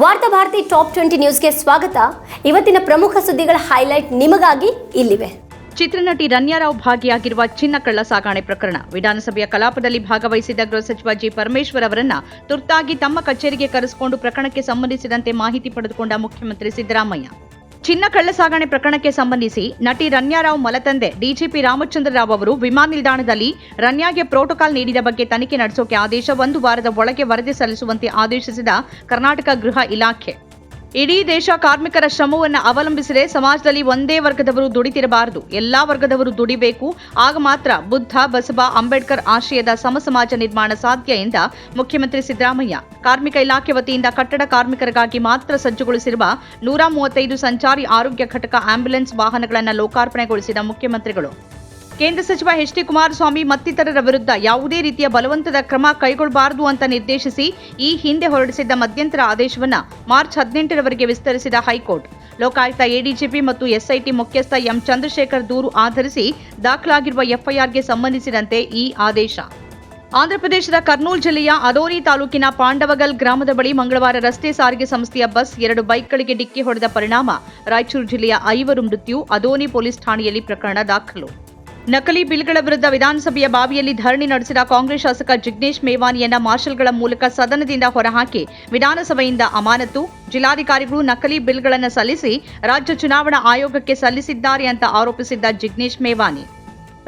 ವಾರ್ತಾ Bharati top twenty ನ್ಯೂಸ್ಗೆ ಸ್ವಾಗತ. ಇವತ್ತಿನ ಪ್ರಮುಖ ಸುದ್ದಿಗಳ ಹೈಲೈಟ್ ನಿಮಗಾಗಿ ಇಲ್ಲಿವೆ. ಚಿತ್ರನಟಿ ರನ್ಯಾರಾವ್ ಭಾಗಿಯಾಗಿರುವ ಚಿನ್ನ ಕಳ್ಳ ಸಾಗಾಣೆ ಪ್ರಕರಣ. ವಿಧಾನಸಭೆಯ ಕಲಾಪದಲ್ಲಿ ಭಾಗವಹಿಸಿದ ಗೃಹ ಸಚಿವ ಜಿ ಪರಮೇಶ್ವರ್ ಅವರನ್ನ ತುರ್ತಾಗಿ ತಮ್ಮ ಕಚೇರಿಗೆ ಕರೆಸಿಕೊಂಡು ಪ್ರಕರಣಕ್ಕೆ ಸಂಬಂಧಿಸಿದಂತೆ ಮಾಹಿತಿ ಪಡೆದುಕೊಂಡ ಮುಖ್ಯಮಂತ್ರಿ ಸಿದ್ದರಾಮಯ್ಯ. ಚಿನ್ನ ಕಳ್ಳ ಸಾಗಣೆ ಪ್ರಕರಣಕ್ಕೆ ಸಂಬಂಧಿಸಿ ನಟಿ ರನ್ಯಾರಾವ್ ಮಲತಂದೆ, ಡಿಜಿಪಿ ರಾಮಚಂದ್ರ ರಾವ್ ಅವರು ವಿಮಾನ ನಿಲ್ದಾಣದಲ್ಲಿ ರನ್ಯಾಗೆ ಪ್ರೋಟೋಕಾಲ್ ನೀಡಿದ ಬಗ್ಗೆ ತನಿಖೆ ನಡೆಸೋಕೆ ಆದೇಶ ಒಂದು ವಾರದ ಒಳಗೆ ವರದಿ ಸಲ್ಲಿಸುವಂತೆ ಆದೇಶಿಸಿದ ಕರ್ನಾಟಕ ಗೃಹ ಇಲಾಖೆ. ಇಡೀ ದೇಶ ಕಾರ್ಮಿಕರ ಶ್ರಮವನ್ನು ಅವಲಂಬಿಸಿದೆ ಸಮಾಜದಲ್ಲಿ ಒಂದೇ ವರ್ಗದವರು ದುಡಿತಿರಬಾರದು. ಎಲ್ಲಾ ವರ್ಗದವರು ದುಡಿಬೇಕು. ಆಗ ಮಾತ್ರ ಬುದ್ಧ, ಬಸವ, ಅಂಬೇಡ್ಕರ್ ಆಶಯದ ಸಮಸಮಾಜ ನಿರ್ಮಾಣ ಸಾಧ್ಯ ಎಂದ ಮುಖ್ಯಮಂತ್ರಿ ಸಿದ್ದರಾಮಯ್ಯ. ಕಾರ್ಮಿಕ ಇಲಾಖೆ ವತಿಯಿಂದ ಕಟ್ಟಡ ಕಾರ್ಮಿಕರಿಗಾಗಿ ಮಾತ್ರ ಸಜ್ಜುಗೊಳಿಸಿರುವ ನೂರ ಮೂವತ್ತೈದು ಸಂಚಾರಿ ಆರೋಗ್ಯ ಘಟಕ ಆಂಬ್ಯುಲೆನ್ಸ್ ವಾಹನಗಳನ್ನು ಲೋಕಾರ್ಪಣೆಗೊಳಿಸಿದ ಮುಖ್ಯಮಂತ್ರಿಗಳು. ಕೇಂದ್ರ ಸಚಿವ ಎಚ್ ಡಿ ಕುಮಾರಸ್ವಾಮಿ ಮತ್ತಿತರರ ವಿರುದ್ಧ ಯಾವುದೇ ರೀತಿಯ ಬಲವಂತದ ಕ್ರಮ ಕೈಗೊಳ್ಳಬಾರದು ಅಂತ ನಿರ್ದೇಶಿಸಿ ಈ ಹಿಂದೆ ಹೊರಡಿಸಿದ್ದ ಮಧ್ಯಂತರ ಆದೇಶವನ್ನು ಮಾರ್ಚ್ ಹದಿನೆಂಟರವರೆಗೆ ವಿಸ್ತರಿಸಿದ ಹೈಕೋರ್ಟ್. ಲೋಕಾಯುಕ್ತ ಎಡಿಜಿಪಿ ಮತ್ತು ಎಸ್ಐಟಿ ಮುಖ್ಯಸ್ಥ ಎಂ ಚಂದ್ರಶೇಖರ್ ದೂರು ಆಧರಿಸಿ ದಾಖಲಾಗಿರುವ ಎಫ್ಐಆರ್ಗೆ ಸಂಬಂಧಿಸಿದಂತೆ ಈ ಆದೇಶ. ಆಂಧ್ರಪ್ರದೇಶದ ಕರ್ನೂಲ್ ಜಿಲ್ಲೆಯ ಅದೋನಿ ತಾಲೂಕಿನ ಪಾಂಡವಗಲ್ ಗ್ರಾಮದ ಬಳಿ ಮಂಗಳವಾರ ರಸ್ತೆ ಸಾರಿಗೆ ಸಂಸ್ಥೆಯ ಬಸ್ ಎರಡು ಬೈಕ್ಗಳಿಗೆ ಡಿಕ್ಕಿ ಹೊಡೆದ ಪರಿಣಾಮ. ರಾಯಚೂರು ಜಿಲ್ಲೆಯ ಐವರು ಮೃತ್ಯು, ಅದೋನಿ ಪೊಲೀಸ್ ಠಾಣೆಯಲ್ಲಿ ಪ್ರಕರಣ ದಾಖಲು. ನಕಲಿ ಬಿಲ್ಗಳ ವಿರುದ್ಧ ವಿಧಾನಸಭೆಯ ಬಾವಿಯಲ್ಲಿ ಧರಣಿ ನಡೆಸಿದ ಕಾಂಗ್ರೆಸ್ ಶಾಸಕ ಜಿಗ್ನೇಶ್ ಮೇವಾನಿಯನ್ನ ಮಾರ್ಷಲ್ಗಳ ಮೂಲಕ ಸದನದಿಂದ ಹೊರಹಾಕಿ ವಿಧಾನಸಭೆಯಿಂದ ಅಮಾನತು ಜಿಲ್ಲಾಧಿಕಾರಿಗಳು ನಕಲಿ ಬಿಲ್ಗಳನ್ನು ಸಲ್ಲಿಸಿ ರಾಜ್ಯ ಚುನಾವಣಾ ಆಯೋಗಕ್ಕೆ ಸಲ್ಲಿಸಿದ್ದಾರೆ ಅಂತ ಆರೋಪಿಸಿದ್ದ ಜಿಗ್ನೇಶ್ ಮೇವಾನಿ.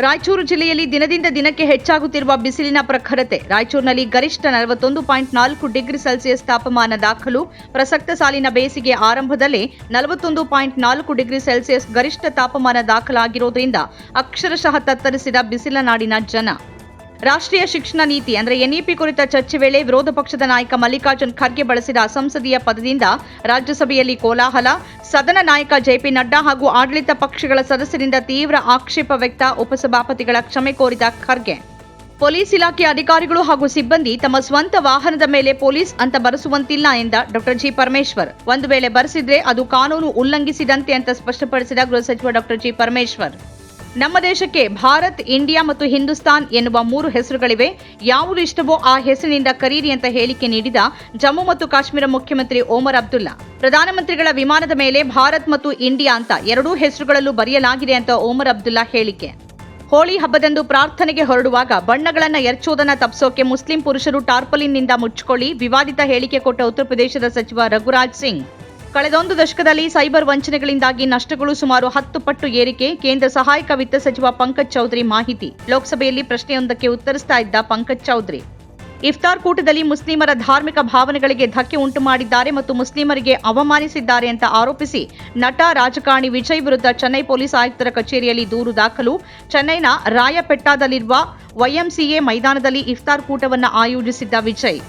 ರಾಯಚೂರು ಜಿಲ್ಲೆಯಲ್ಲಿ ದಿನದಿಂದ ದಿನಕ್ಕೆ ಹೆಚ್ಚಾಗುತ್ತಿರುವ ಬಿಸಿಲಿನ ಪ್ರಖರತೆ. ರಾಯಚೂರಿನಲ್ಲಿ ಗರಿಷ್ಠ ನಲವತ್ತೊಂದು ಪಾಯಿಂಟ್ ನಾಲ್ಕು ಡಿಗ್ರಿ ಸೆಲ್ಸಿಯಸ್ ತಾಪಮಾನ ದಾಖಲು. ಪ್ರಸಕ್ತ ಸಾಲಿನ ಬೇಸಿಗೆ ಆರಂಭದಲ್ಲೇ ನಲವತ್ತೊಂದು ಪಾಯಿಂಟ್ ನಾಲ್ಕು ಡಿಗ್ರಿ ಸೆಲ್ಸಿಯಸ್ ಗರಿಷ್ಠ ತಾಪಮಾನ ದಾಖಲಾಗಿರುವುದರಿಂದ ಅಕ್ಷರಶಃ ತತ್ತರಿಸಿದ ಬಿಸಿಲ ನಾಡಿನ ಜನ. ರಾಷ್ಟ್ರೀಯ ಶಿಕ್ಷಣ ನೀತಿ ಅಂದರೆ ಎನ್ಇಪಿ ಕುರಿತ ಚರ್ಚೆ ವೇಳೆ ವಿರೋಧ ಪಕ್ಷದ ನಾಯಕ ಮಲ್ಲಿಕಾರ್ಜುನ್ ಖರ್ಗೆ ಬಳಸಿದ ಅಸಂಸದೀಯ ಪದದಿಂದ ರಾಜ್ಯಸಭೆಯಲ್ಲಿ ಕೋಲಾಹಲ. ಸದನ ನಾಯಕ ಜೆಪಿ ನಡ್ಡಾ ಹಾಗೂ ಆಡಳಿತ ಪಕ್ಷಗಳ ಸದಸ್ಯರಿಂದ ತೀವ್ರ ಆಕ್ಷೇಪ ವ್ಯಕ್ತ ಉಪಸಭಾಪತಿಗಳ ಕ್ಷಮೆ ಕೋರಿದ ಖರ್ಗೆ. ಪೊಲೀಸ್ ಇಲಾಖೆ ಅಧಿಕಾರಿಗಳು ಹಾಗೂ ಸಿಬ್ಬಂದಿ ತಮ್ಮ ಸ್ವಂತ ವಾಹನದ ಮೇಲೆ ಪೊಲೀಸ್ ಅಂತ ಬರೆಸುವಂತಿಲ್ಲ ಎಂದ ಡಾಕ್ಟರ್ ಜಿ. ಪರಮೇಶ್ವರ್. ಒಂದು ವೇಳೆ ಬರೆಸಿದ್ರೆ ಅದು ಕಾನೂನು ಉಲ್ಲಂಘಿಸಿದಂತೆ ಅಂತ ಸ್ಪಷ್ಟಪಡಿಸಿದ ಗೃಹ ಸಚಿವ ಡಾಕ್ಟರ್ ಜಿ. ಪರಮೇಶ್ವರ್. ನಮ್ಮ ದೇಶಕ್ಕೆ ಭಾರತ್, ಇಂಡಿಯಾ ಮತ್ತು ಹಿಂದೂಸ್ತಾನ್ ಎನ್ನುವ ಮೂರು ಹೆಸರುಗಳಿವೆ. ಯಾವುದು ಇಷ್ಟವೋ ಆ ಹೆಸರಿನಿಂದ ಕರೀರಿ ಅಂತ ಹೇಳಿಕೆ ನೀಡಿದ ಜಮ್ಮು ಮತ್ತು ಕಾಶ್ಮೀರ ಮುಖ್ಯಮಂತ್ರಿ ಓಮರ್ ಅಬ್ದುಲ್ಲಾ. ಪ್ರಧಾನಮಂತ್ರಿಗಳ ವಿಮಾನದ ಮೇಲೆ ಭಾರತ್ ಮತ್ತು ಇಂಡಿಯಾ ಅಂತ ಎರಡೂ ಹೆಸರುಗಳಲ್ಲೂ ಬರೆಯಲಾಗಿದೆ ಅಂತ ಓಮರ್ ಅಬ್ದುಲ್ಲಾ ಹೇಳಿಕೆ. ಹೋಳಿ ಹಬ್ಬದಂದು ಪ್ರಾರ್ಥನೆಗೆ ಹೊರಡುವಾಗ ಬಣ್ಣಗಳನ್ನು ಎರಚೋದನ್ನ ತಪ್ಪಿಸೋಕೆ ಮುಸ್ಲಿಂ ಪುರುಷರು ಟಾರ್ಪಲಿನ್ನಿಂದ ಮುಚ್ಚಿಕೊಳ್ಳಿ ವಿವಾದಿತ ಹೇಳಿಕೆ ಕೊಟ್ಟ ಉತ್ತರ ಪ್ರದೇಶದ ಸಚಿವ ರಘುರಾಜ್ ಸಿಂಗ್. ಕಳೆದೊಂದು ದಶಕದಲ್ಲಿ ಸೈಬರ್ ವಂಚನೆಗಳಿಂದಾಗಿ ನಷ್ಟಗಳು ಸುಮಾರು ಹತ್ತು ಪಟ್ಟು ಏರಿಕೆ. ಕೇಂದ್ರ ಸಹಾಯಕ ವಿತ್ತ ಸಚಿವ ಪಂಕಜ್ ಚೌಧರಿ ಮಾಹಿತಿ. ಲೋಕಸಭೆಯಲ್ಲಿ ಪ್ರಶ್ನೆಯೊಂದಕ್ಕೆ ಉತ್ತರಿಸ್ತಾ ಇದ್ದ ಪಂಕಜ್ ಚೌಧರಿ. ಇಫ್ತಾರ್ ಕೂಟದಲ್ಲಿ ಮುಸ್ಲಿಮರ ಧಾರ್ಮಿಕ ಭಾವನೆಗಳಿಗೆ ಧಕ್ಕೆ ಉಂಟು ಮಾಡಿದ್ದಾರೆ ಮತ್ತು ಮುಸ್ಲಿಮರಿಗೆ ಅವಮಾನಿಸಿದ್ದಾರೆ ಅಂತ ಆರೋಪಿಸಿ ನಟ ರಾಜಕಾರಣಿ ವಿಜಯ್ ವಿರುದ್ಧ ಚೆನ್ನೈ ಪೊಲೀಸ್ ಆಯುಕ್ತರ ಕಚೇರಿಯಲ್ಲಿ ದೂರು ದಾಖಲು. ಚೆನ್ನೈನ ರಾಯಪೆಟ್ಟಾದಲ್ಲಿರುವ ವೈಎಂಸಿಎ ಮೈದಾನದಲ್ಲಿ ಇಫ್ತಾರ್ ಕೂಟವನ್ನು ಆಯೋಜಿಸಿದ್ದ ವಿಜಯ್.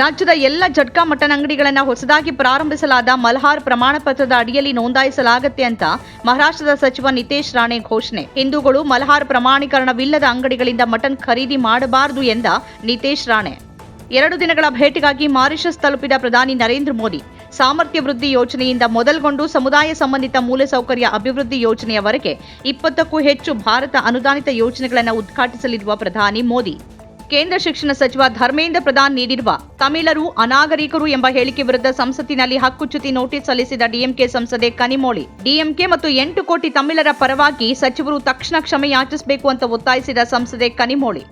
ರಾಜ್ಯದ ಎಲ್ಲ ಜಟ್ಕಾ ಮಟನ್ ಅಂಗಡಿಗಳನ್ನು ಹೊಸದಾಗಿ ಪ್ರಾರಂಭಿಸಲಾದ ಮಲ್ಹಾರ್ ಪ್ರಮಾಣ ಪತ್ರದ ಅಡಿಯಲ್ಲಿ ನೋಂದಾಯಿಸಲಾಗುತ್ತೆ ಅಂತ ಮಹಾರಾಷ್ಟ್ರದ ಸಚಿವ ನಿತೇಶ್ ರಾಣೆ ಘೋಷಣೆ. ಹಿಂದೂಗಳು ಮಲ್ಹಾರ್ ಪ್ರಮಾಣೀಕರಣವಿಲ್ಲದ ಅಂಗಡಿಗಳಿಂದ ಮಟನ್ ಖರೀದಿ ಮಾಡಬಾರದು ಎಂದ ನಿತೇಶ್ ರಾಣೆ. ಎರಡು ದಿನಗಳ ಭೇಟಿಗಾಗಿ ಮಾರಿಷಸ್ ತಲುಪಿದ ಪ್ರಧಾನಿ ನರೇಂದ್ರ ಮೋದಿ, ಸಾಮರ್ಥ್ಯ ವೃದ್ಧಿ ಯೋಜನೆಯಿಂದ ಮೊದಲ್ಗೊಂಡು ಸಮುದಾಯ ಸಂಬಂಧಿತ ಮೂಲಸೌಕರ್ಯ ಅಭಿವೃದ್ಧಿ ಯೋಜನೆಯವರೆಗೆ ಇಪ್ಪತ್ತಕ್ಕೂ ಹೆಚ್ಚು ಭಾರತ ಅನುದಾನಿತ ಯೋಜನೆಗಳನ್ನು ಉದ್ಘಾಟಿಸಲಿರುವ ಪ್ರಧಾನಿ ಮೋದಿ. ಕೇಂದ್ರ ಶಿಕ್ಷಣ ಸಚಿವ ಧರ್ಮೇಂದ್ರ ಪ್ರಧಾನ್ ನೀಡಿರುವ ತಮಿಳರು ಅನಾಗರಿಕರು ಎಂಬ ಹೇಳಿಕೆ ವಿರುದ್ಧ ಸಂಸತ್ತಿನಲ್ಲಿ ಹಕ್ಕುಚ್ಯುತಿ ನೋಟಿಸ್ ಸಲ್ಲಿಸಿದ ಡಿಎಂಕೆ ಸಂಸದೆ ಕನಿಮೋಳಿ. ಡಿಎಂಕೆ ಮತ್ತು ಎಂಟು ಕೋಟಿ ತಮಿಳರ ಪರವಾಗಿ ಸಚಿವರು ತಕ್ಷಣ ಕ್ಷಮೆ ಯಾಚಿಸಬೇಕು ಅಂತ ಒತ್ತಾಯಿಸಿದ ಸಂಸದೆ ಕನಿಮೋಳಿ.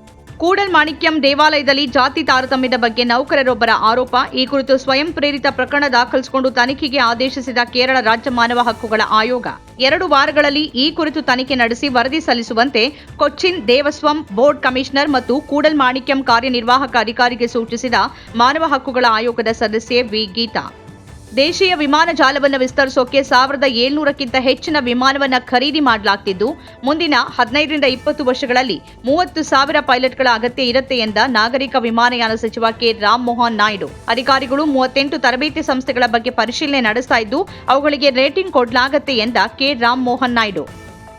ಕೂಡಲ್ ಮಾಣಿಕ್ಯಂ ದೇವಾಲಯದಲ್ಲಿ ಜಾತಿ ತಾರತಮ್ಯದ ಬಗ್ಗೆ ನೌಕರರೊಬ್ಬರ ಆರೋಪ. ಈ ಕುರಿತು ಸ್ವಯಂ ಪ್ರೇರಿತ ಪ್ರಕರಣ ದಾಖಲಿಸಿಕೊಂಡು ತನಿಖೆಗೆ ಆದೇಶಿಸಿದ ಕೇರಳ ರಾಜ್ಯ ಮಾನವ ಹಕ್ಕುಗಳ ಆಯೋಗ. ಎರಡು ವಾರಗಳಲ್ಲಿ ಈ ಕುರಿತು ತನಿಖೆ ನಡೆಸಿ ವರದಿ ಸಲ್ಲಿಸುವಂತೆ ಕೊಚ್ಚಿನ್, ದೇವಸ್ವಂ ಬೋರ್ಡ್ ಕಮಿಷನರ್ ಮತ್ತು ಕೂಡಲ್ ಮಾಣಿಕ್ಯಂ ಕಾರ್ಯನಿರ್ವಾಹಕ ಅಧಿಕಾರಿಗೆ ಸೂಚಿಸಿದ ಮಾನವ ಹಕ್ಕುಗಳ ಆಯೋಗದ ಸದಸ್ಯೆ ವಿ. ಗೀತಾ. ದೇಶೀಯ ವಿಮಾನ ಜಾಲವನ್ನು ವಿಸ್ತರಿಸೋಕೆ ಸಾವಿರದ ಏಳ್ನೂರಕ್ಕಿಂತ ಹೆಚ್ಚಿನ ವಿಮಾನವನ್ನು ಖರೀದಿ ಮಾಡಲಾಗ್ತಿದ್ದು, ಮುಂದಿನ ಹದಿನೈದರಿಂದ ಇಪ್ಪತ್ತು ವರ್ಷಗಳಲ್ಲಿ ಮೂವತ್ತು ಸಾವಿರ ಪೈಲಟ್ಗಳ ಅಗತ್ಯ ಇರುತ್ತೆ ಎಂದ ನಾಗರಿಕ ವಿಮಾನಯಾನ ಸಚಿವ ಕೆ. ರಾಮ್ ಮೋಹನ್ ನಾಯ್ಡು. ಅಧಿಕಾರಿಗಳು ಮೂವತ್ತೆಂಟು ತರಬೇತಿ ಸಂಸ್ಥೆಗಳ ಬಗ್ಗೆ ಪರಿಶೀಲನೆ ನಡೆಸ್ತಾ ಇದ್ದು, ಅವುಗಳಿಗೆ ರೇಟಿಂಗ್ ಕೊಡಲಾಗತ್ತೆ ಎಂದ ಕೆ. ರಾಮ್ ಮೋಹನ್ ನಾಯ್ಡು.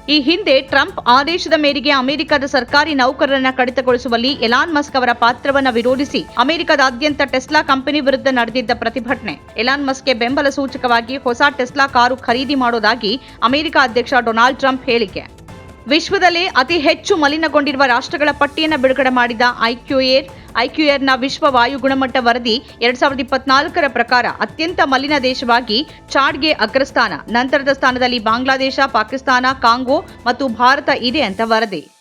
ಈ ಹಿಂದೆ ಟ್ರಂಪ್ ಆದೇಶದ ಮೇರೆಗೆ ಅಮೆರಿಕದ ಸರ್ಕಾರಿ ನೌಕರರನ್ನ ಕಡಿತಗೊಳಿಸುವಲ್ಲಿ ಎಲಾನ್ ಮಸ್ಕ್ ಅವರ ಪಾತ್ರವನ್ನ ವಿರೋಧಿಸಿ ಅಮೆರಿಕದಾದ್ಯಂತ ಟೆಸ್ಲಾ ಕಂಪನಿ ವಿರುದ್ಧ ನಡೆದಿದ್ದ ಪ್ರತಿಭಟನೆ. ಎಲಾನ್ ಮಸ್ಕ್ಗೆ ಬೆಂಬಲ ಸೂಚಕವಾಗಿ ಹೊಸ ಟೆಸ್ಲಾ ಕಾರು ಖರೀದಿ ಮಾಡೋದಾಗಿ ಅಮೆರಿಕ ಅಧ್ಯಕ್ಷ ಡೊನಾಲ್ಡ್ ಟ್ರಂಪ್ ಹೇಳಿಕೆ. ವಿಶ್ವದಲ್ಲೇ ಅತಿ ಹೆಚ್ಚು ಮಲಿನಗೊಂಡಿರುವ ರಾಷ್ಟ್ರಗಳ ಪಟ್ಟಿಯನ್ನು ಬಿಡುಗಡೆ ಮಾಡಿದ ಐಕ್ಯೂಏರ್. ಐಕ್ಯೂಏರ್ನ ವಿಶ್ವ ವಾಯು ಗುಣಮಟ್ಟ ವರದಿ ಎರಡ್ ಸಾವಿರದ ಇಪ್ಪತ್ನಾಲ್ಕರ ಪ್ರಕಾರ ಅತ್ಯಂತ ಮಲಿನ ದೇಶವಾಗಿ ಚಾಡ್ಗೆ ಅಗ್ರಸ್ಥಾನ. ನಂತರದ ಸ್ಥಾನದಲ್ಲಿ ಬಾಂಗ್ಲಾದೇಶ, ಪಾಕಿಸ್ತಾನ, ಕಾಂಗೋ ಮತ್ತು ಭಾರತ ಇದೆ ಅಂತ ವರದಿ.